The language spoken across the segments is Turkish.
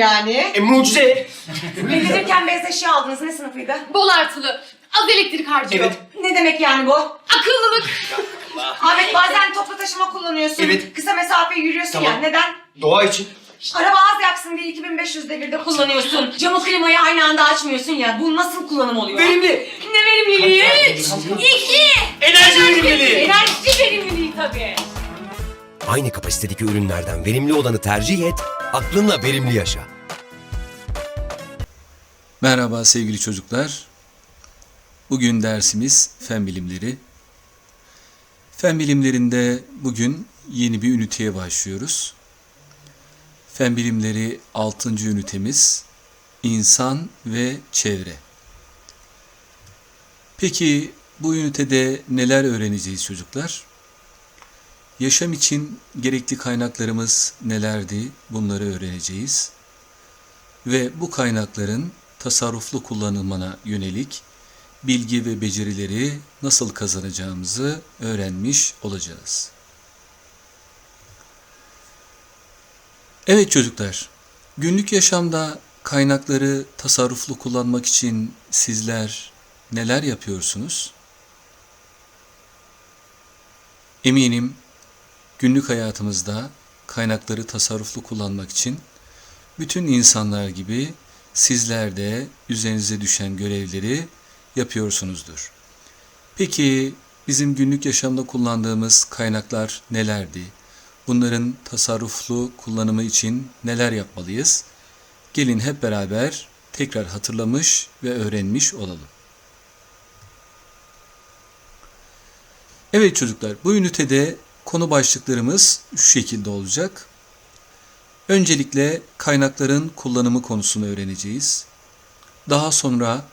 yani? E mucize. Evlenirken beyaz eşya aldınız. Ne sınıfıydı? Bol artılı. Az elektrik harcıyor. Evet. Ne demek yani bu? Akıllılık. Ahmet bazen toplu taşıma kullanıyorsun. Evet. Kısa mesafe yürüyorsun Tamam. ya. Neden? Doğa için. Araba az yaksın diye 2500 devirde kullanıyorsun. Camı klimayı aynı anda açmıyorsun ya. Bu nasıl kullanım oluyor? Verimli. Ne verimliliği? Üç. iki. Enerji verimliliği. Enerji verimliliği tabii. Aynı kapasitedeki ürünlerden verimli olanı tercih et, aklınla verimli yaşa. Merhaba sevgili çocuklar. Bugün dersimiz fen bilimleri. Fen bilimlerinde bugün yeni bir üniteye başlıyoruz. Fen bilimleri 6. ünitemiz insan ve çevre. Peki bu ünitede neler öğreneceğiz çocuklar? Yaşam için gerekli kaynaklarımız nelerdi? Bunları öğreneceğiz ve bu kaynakların tasarruflu kullanımına yönelik bilgi ve becerileri nasıl kazanacağımızı öğrenmiş olacağız. Evet çocuklar, günlük yaşamda kaynakları tasarruflu kullanmak için sizler neler yapıyorsunuz? Eminim günlük hayatımızda kaynakları tasarruflu kullanmak için bütün insanlar gibi sizler de üzerinize düşen görevleri yapıyorsunuzdur. Peki bizim günlük yaşamda kullandığımız kaynaklar nelerdi? Bunların tasarruflu kullanımı için neler yapmalıyız? Gelin hep beraber tekrar hatırlamış ve öğrenmiş olalım. Evet çocuklar, bu ünitede konu başlıklarımız şu şekilde olacak. Öncelikle kaynakların kullanımı konusunu öğreneceğiz. Daha sonra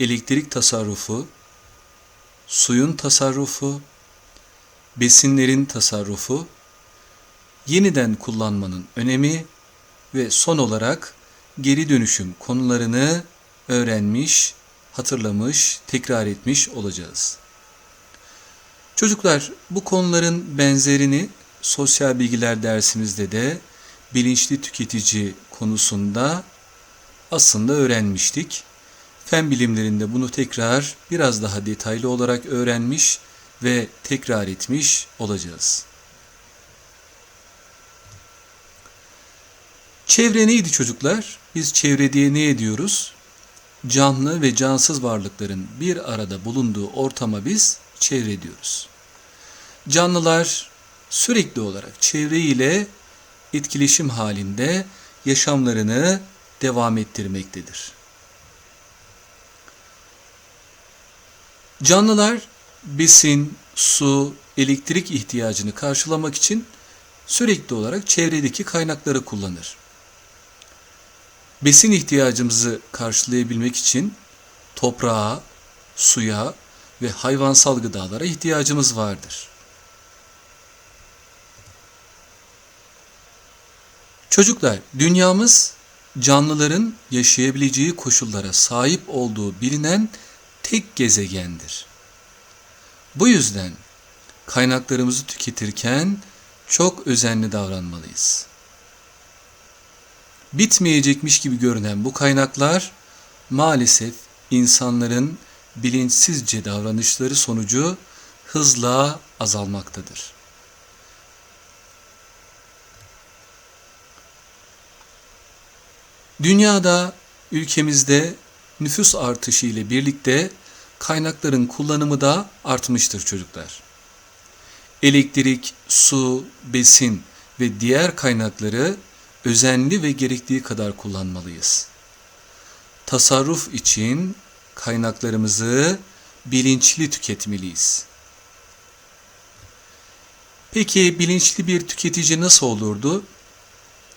elektrik tasarrufu, suyun tasarrufu, besinlerin tasarrufu, yeniden kullanmanın önemi ve son olarak geri dönüşüm konularını öğrenmiş, hatırlamış, tekrar etmiş olacağız. Çocuklar bu konuların benzerini sosyal bilgiler dersimizde de bilinçli tüketici konusunda aslında öğrenmiştik. Fen bilimlerinde bunu tekrar biraz daha detaylı olarak öğrenmiş ve tekrar etmiş olacağız. Çevre neydi çocuklar? Biz çevre diye ne ediyoruz? Canlı ve cansız varlıkların bir arada bulunduğu ortama biz çevre diyoruz. Canlılar sürekli olarak çevre ile etkileşim halinde yaşamlarını devam ettirmektedir. Canlılar besin, su, elektrik ihtiyacını karşılamak için sürekli olarak çevredeki kaynakları kullanır. Besin ihtiyacımızı karşılayabilmek için toprağa, suya ve hayvansal gıdalara ihtiyacımız vardır. Çocuklar, dünyamız canlıların yaşayabileceği koşullara sahip olduğu bilinen tek gezegendir. Bu yüzden kaynaklarımızı tüketirken çok özenli davranmalıyız. Bitmeyecekmiş gibi görünen bu kaynaklar maalesef insanların bilinçsizce davranışları sonucu hızla azalmaktadır. Dünyada, ülkemizde nüfus artışı ile birlikte kaynakların kullanımı da artmıştır çocuklar. Elektrik, su, besin ve diğer kaynakları özenli ve gerektiği kadar kullanmalıyız. Tasarruf için kaynaklarımızı bilinçli tüketmeliyiz. Peki bilinçli bir tüketici nasıl olurdu?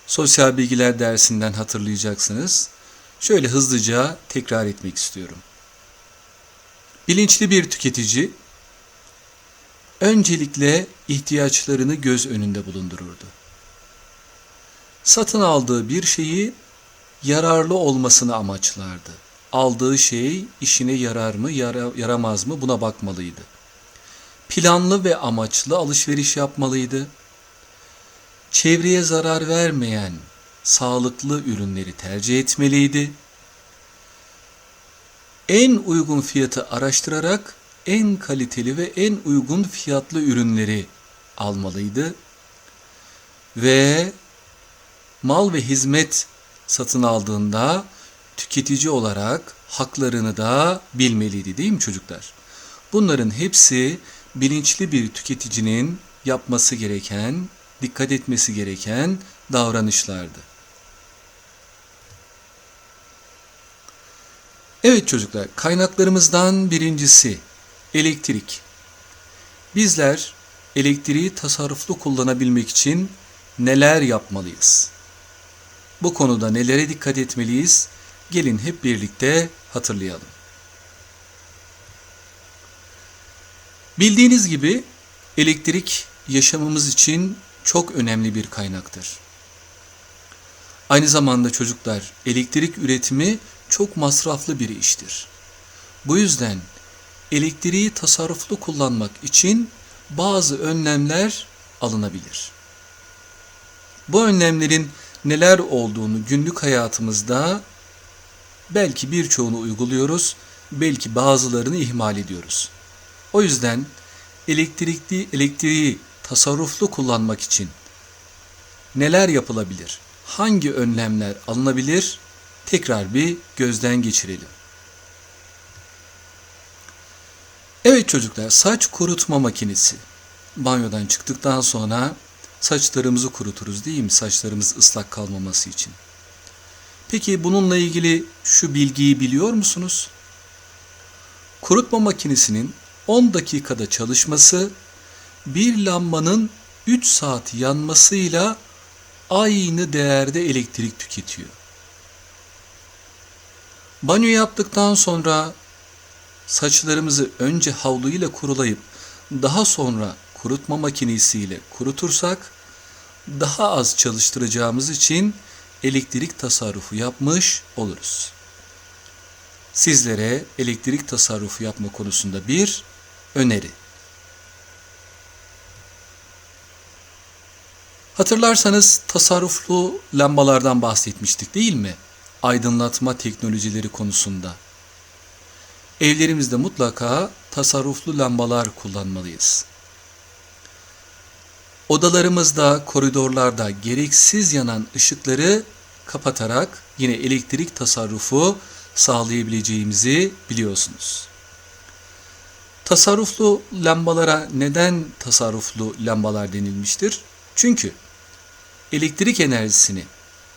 Sosyal bilgiler dersinden hatırlayacaksınız. Şöyle hızlıca tekrar etmek istiyorum. Bilinçli bir tüketici öncelikle ihtiyaçlarını göz önünde bulundururdu. Satın aldığı bir şeyi yararlı olmasını amaçlardı. Aldığı şey işine yarar mı, yara- yaramaz mı buna bakmalıydı. planlı ve amaçlı alışveriş yapmalıydı. Çevreye zarar vermeyen sağlıklı ürünleri tercih etmeliydi. En uygun fiyatı araştırarak en kaliteli ve en uygun fiyatlı ürünleri almalıydı ve mal ve hizmet satın aldığında tüketici olarak haklarını da bilmeliydi değil mi çocuklar? Bunların hepsi bilinçli bir tüketicinin yapması gereken, dikkat etmesi gereken davranışlardı. Evet çocuklar, kaynaklarımızdan birincisi elektrik. Bizler elektriği tasarruflu kullanabilmek için neler yapmalıyız? Bu konuda nelere dikkat etmeliyiz? Gelin hep birlikte hatırlayalım. Bildiğiniz gibi elektrik yaşamımız için çok önemli bir kaynaktır. Aynı zamanda çocuklar elektrik üretimi çok masraflı bir iştir. Bu yüzden elektriği tasarruflu kullanmak için bazı önlemler alınabilir. Bu önlemlerin neler olduğunu günlük hayatımızda belki birçoğunu uyguluyoruz, belki bazılarını ihmal ediyoruz. O yüzden elektrikli elektriği tasarruflu kullanmak için neler yapılabilir? Hangi önlemler alınabilir? Tekrar bir gözden geçirelim. Evet çocuklar, saç kurutma makinesi. Banyodan çıktıktan sonra saçlarımızı kuruturuz değil mi? Saçlarımız ıslak kalmaması için. Peki bununla ilgili şu bilgiyi biliyor musunuz? Kurutma makinesinin 10 dakikada çalışması bir lambanın 3 saat yanmasıyla aynı değerde elektrik tüketiyor. Banyo yaptıktan sonra saçlarımızı önce havluyla kurulayıp daha sonra kurutma makinesiyle kurutursak daha az çalıştıracağımız için elektrik tasarrufu yapmış oluruz. Sizlere elektrik tasarrufu yapma konusunda bir öneri. Hatırlarsanız tasarruflu lambalardan bahsetmiştik değil mi? Aydınlatma teknolojileri konusunda. Evlerimizde mutlaka tasarruflu lambalar kullanmalıyız. Odalarımızda, koridorlarda gereksiz yanan ışıkları kapatarak yine elektrik tasarrufu sağlayabileceğimizi biliyorsunuz. Tasarruflu lambalara neden tasarruflu lambalar denilmiştir? Çünkü elektrik enerjisini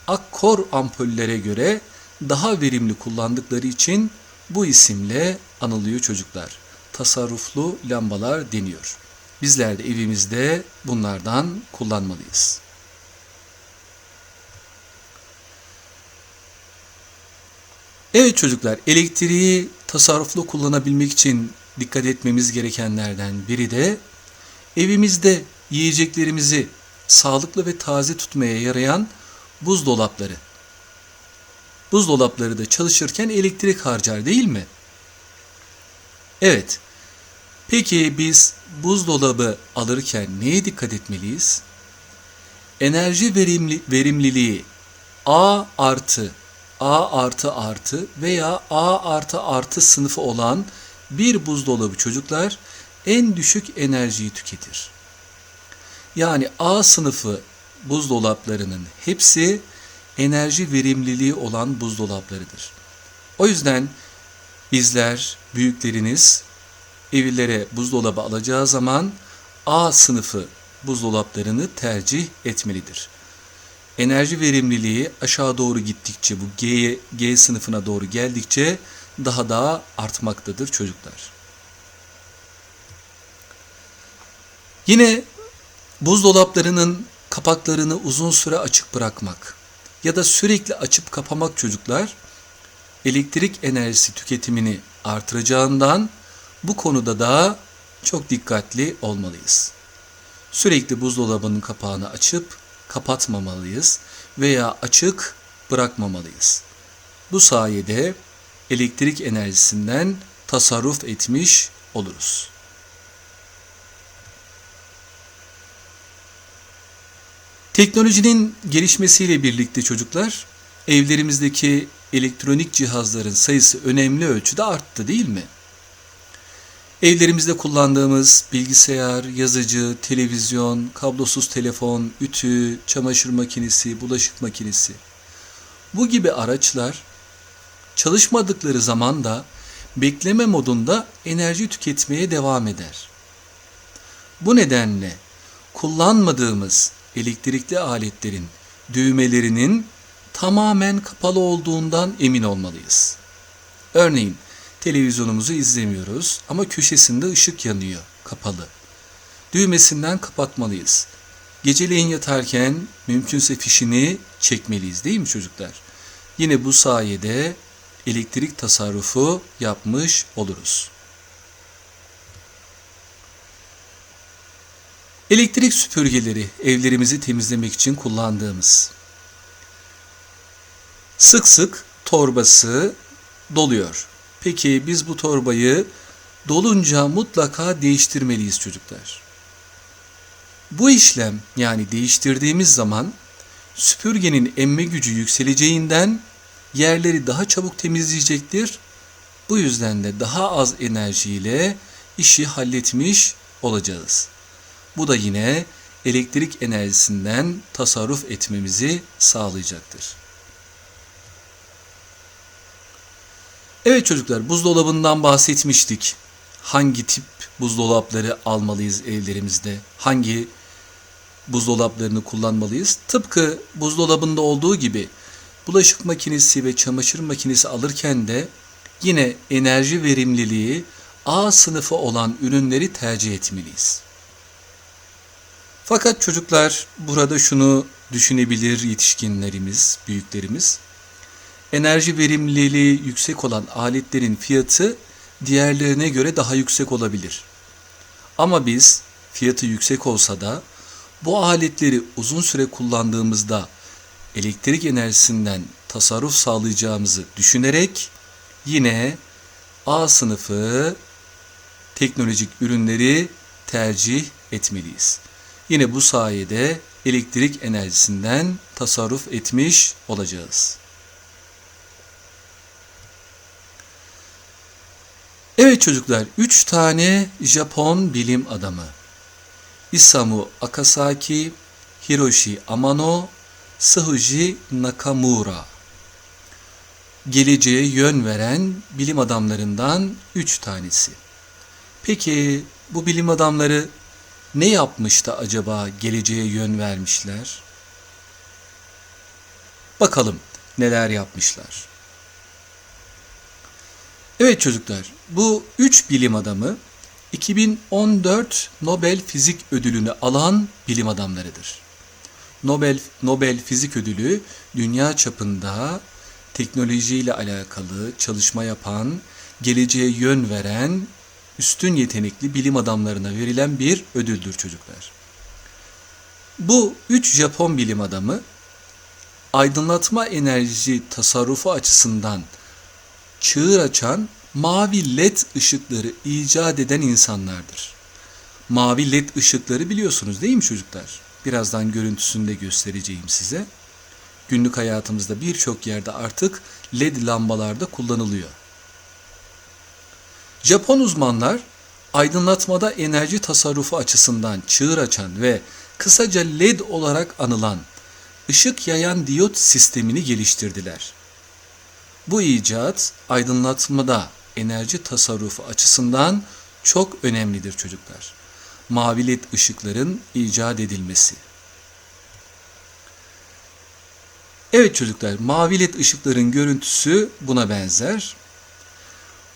akkor ampullere göre daha verimli kullandıkları için bu isimle anılıyor çocuklar. Tasarruflu lambalar deniyor. Bizler de evimizde bunlardan kullanmalıyız. Evet çocuklar, elektriği tasarruflu kullanabilmek için dikkat etmemiz gerekenlerden biri de evimizde yiyeceklerimizi sağlıklı ve taze tutmaya yarayan buzdolapları. Buzdolapları da çalışırken elektrik harcar değil mi? Evet. Peki biz buzdolabı alırken neye dikkat etmeliyiz? Enerji verimli, verimliliği A artı A artı artı veya A artı artı sınıfı olan bir buzdolabı çocuklar en düşük enerjiyi tüketir. Yani A sınıfı buzdolaplarının hepsi enerji verimliliği olan buzdolaplarıdır. O yüzden bizler, büyükleriniz evlere buzdolabı alacağı zaman A sınıfı buzdolaplarını tercih etmelidir. Enerji verimliliği aşağı doğru gittikçe bu G, G sınıfına doğru geldikçe daha daha artmaktadır çocuklar. Yine buzdolaplarının kapaklarını uzun süre açık bırakmak ya da sürekli açıp kapamak çocuklar elektrik enerjisi tüketimini artıracağından bu konuda daha çok dikkatli olmalıyız. Sürekli buzdolabının kapağını açıp kapatmamalıyız veya açık bırakmamalıyız. Bu sayede elektrik enerjisinden tasarruf etmiş oluruz. Teknolojinin gelişmesiyle birlikte çocuklar evlerimizdeki elektronik cihazların sayısı önemli ölçüde arttı değil mi? Evlerimizde kullandığımız bilgisayar, yazıcı, televizyon, kablosuz telefon, ütü, çamaşır makinesi, bulaşık makinesi. Bu gibi araçlar çalışmadıkları zaman da bekleme modunda enerji tüketmeye devam eder. Bu nedenle kullanmadığımız elektrikli aletlerin düğmelerinin tamamen kapalı olduğundan emin olmalıyız. Örneğin televizyonumuzu izlemiyoruz ama köşesinde ışık yanıyor, kapalı. Düğmesinden kapatmalıyız. Geceleyin yatarken mümkünse fişini çekmeliyiz değil mi çocuklar? Yine bu sayede elektrik tasarrufu yapmış oluruz. Elektrik süpürgeleri evlerimizi temizlemek için kullandığımız. Sık sık torbası doluyor. Peki biz bu torbayı dolunca mutlaka değiştirmeliyiz çocuklar. Bu işlem yani değiştirdiğimiz zaman süpürgenin emme gücü yükseleceğinden yerleri daha çabuk temizleyecektir. Bu yüzden de daha az enerjiyle işi halletmiş olacağız. Bu da yine elektrik enerjisinden tasarruf etmemizi sağlayacaktır. Evet çocuklar buzdolabından bahsetmiştik. Hangi tip buzdolapları almalıyız evlerimizde? Hangi buzdolaplarını kullanmalıyız? Tıpkı buzdolabında olduğu gibi bulaşık makinesi ve çamaşır makinesi alırken de yine enerji verimliliği A sınıfı olan ürünleri tercih etmeliyiz. Fakat çocuklar burada şunu düşünebilir yetişkinlerimiz, büyüklerimiz. Enerji verimliliği yüksek olan aletlerin fiyatı diğerlerine göre daha yüksek olabilir. Ama biz fiyatı yüksek olsa da bu aletleri uzun süre kullandığımızda elektrik enerjisinden tasarruf sağlayacağımızı düşünerek yine A sınıfı teknolojik ürünleri tercih etmeliyiz. Yine bu sayede elektrik enerjisinden tasarruf etmiş olacağız. Evet çocuklar, 3 tane Japon bilim adamı. Isamu Akasaki, Hiroshi Amano, Sahuji Nakamura. Geleceğe yön veren bilim adamlarından 3 tanesi. Peki bu bilim adamları ne yapmış da acaba geleceğe yön vermişler? Bakalım neler yapmışlar. Evet çocuklar, bu üç bilim adamı 2014 Nobel Fizik Ödülünü alan bilim adamlarıdır. Nobel Nobel Fizik Ödülü dünya çapında teknolojiyle alakalı çalışma yapan, geleceğe yön veren üstün yetenekli bilim adamlarına verilen bir ödüldür çocuklar. Bu üç Japon bilim adamı aydınlatma enerji tasarrufu açısından çığır açan mavi led ışıkları icat eden insanlardır. Mavi led ışıkları biliyorsunuz değil mi çocuklar? Birazdan görüntüsünü de göstereceğim size. Günlük hayatımızda birçok yerde artık led lambalarda kullanılıyor. Japon uzmanlar aydınlatmada enerji tasarrufu açısından çığır açan ve kısaca LED olarak anılan ışık yayan diyot sistemini geliştirdiler. Bu icat aydınlatmada enerji tasarrufu açısından çok önemlidir çocuklar. Mavi led ışıkların icat edilmesi. Evet çocuklar, mavi led ışıkların görüntüsü buna benzer.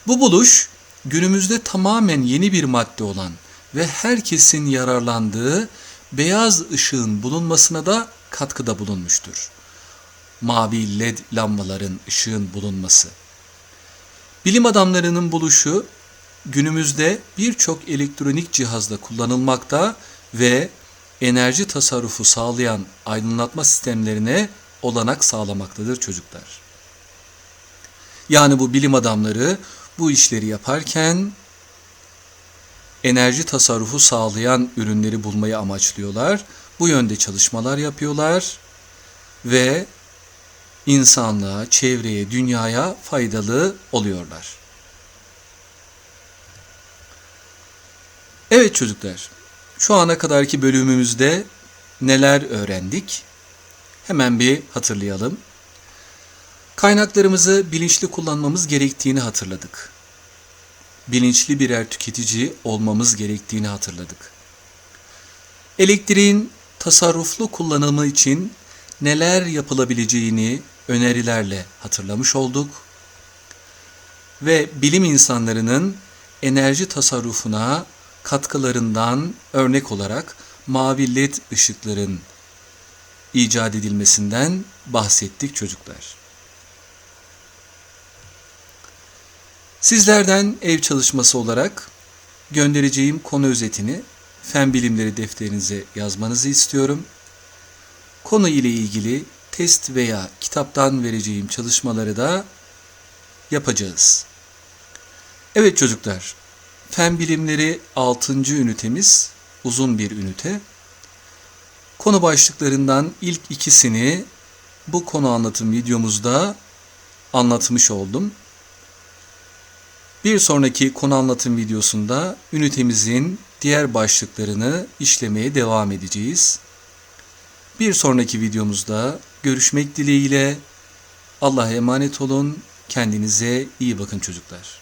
Bu buluş günümüzde tamamen yeni bir madde olan ve herkesin yararlandığı beyaz ışığın bulunmasına da katkıda bulunmuştur. Mavi led lambaların ışığın bulunması. Bilim adamlarının buluşu günümüzde birçok elektronik cihazda kullanılmakta ve enerji tasarrufu sağlayan aydınlatma sistemlerine olanak sağlamaktadır çocuklar. Yani bu bilim adamları bu işleri yaparken enerji tasarrufu sağlayan ürünleri bulmayı amaçlıyorlar. bu yönde çalışmalar yapıyorlar ve insanlığa, çevreye, dünyaya faydalı oluyorlar. Evet çocuklar, şu ana kadarki bölümümüzde neler öğrendik? Hemen bir hatırlayalım. Kaynaklarımızı bilinçli kullanmamız gerektiğini hatırladık. Bilinçli birer tüketici olmamız gerektiğini hatırladık. Elektriğin tasarruflu kullanımı için neler yapılabileceğini önerilerle hatırlamış olduk. Ve bilim insanlarının enerji tasarrufuna katkılarından örnek olarak mavi led ışıkların icat edilmesinden bahsettik çocuklar. Sizlerden ev çalışması olarak göndereceğim konu özetini fen bilimleri defterinize yazmanızı istiyorum. Konu ile ilgili test veya kitaptan vereceğim çalışmaları da yapacağız. Evet çocuklar, fen bilimleri 6. ünitemiz uzun bir ünite. Konu başlıklarından ilk ikisini bu konu anlatım videomuzda anlatmış oldum. Bir sonraki konu anlatım videosunda ünitemizin diğer başlıklarını işlemeye devam edeceğiz. Bir sonraki videomuzda görüşmek dileğiyle Allah'a emanet olun. Kendinize iyi bakın çocuklar.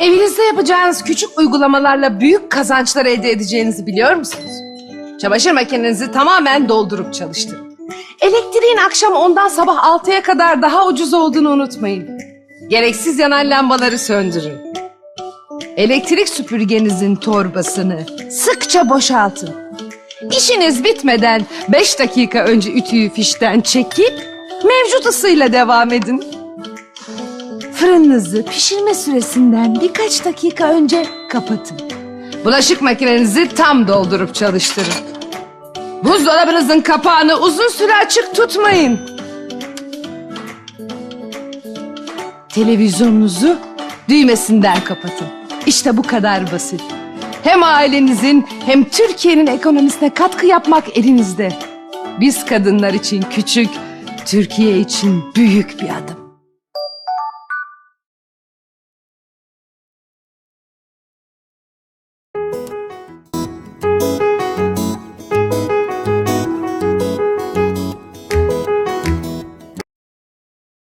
Evinizde yapacağınız küçük uygulamalarla büyük kazançlar elde edeceğinizi biliyor musunuz? Çamaşır makinenizi tamamen doldurup çalıştırın. Elektriğin akşam 10'dan sabah 6'ya kadar daha ucuz olduğunu unutmayın. Gereksiz yanan lambaları söndürün. Elektrik süpürgenizin torbasını sıkça boşaltın. İşiniz bitmeden 5 dakika önce ütüyü fişten çekip mevcut ısıyla devam edin. Fırınınızı pişirme süresinden birkaç dakika önce kapatın. Bulaşık makinenizi tam doldurup çalıştırın. Buzdolabınızın kapağını uzun süre açık tutmayın. Televizyonunuzu düğmesinden kapatın. İşte bu kadar basit. Hem ailenizin hem Türkiye'nin ekonomisine katkı yapmak elinizde. Biz kadınlar için küçük, Türkiye için büyük bir adım.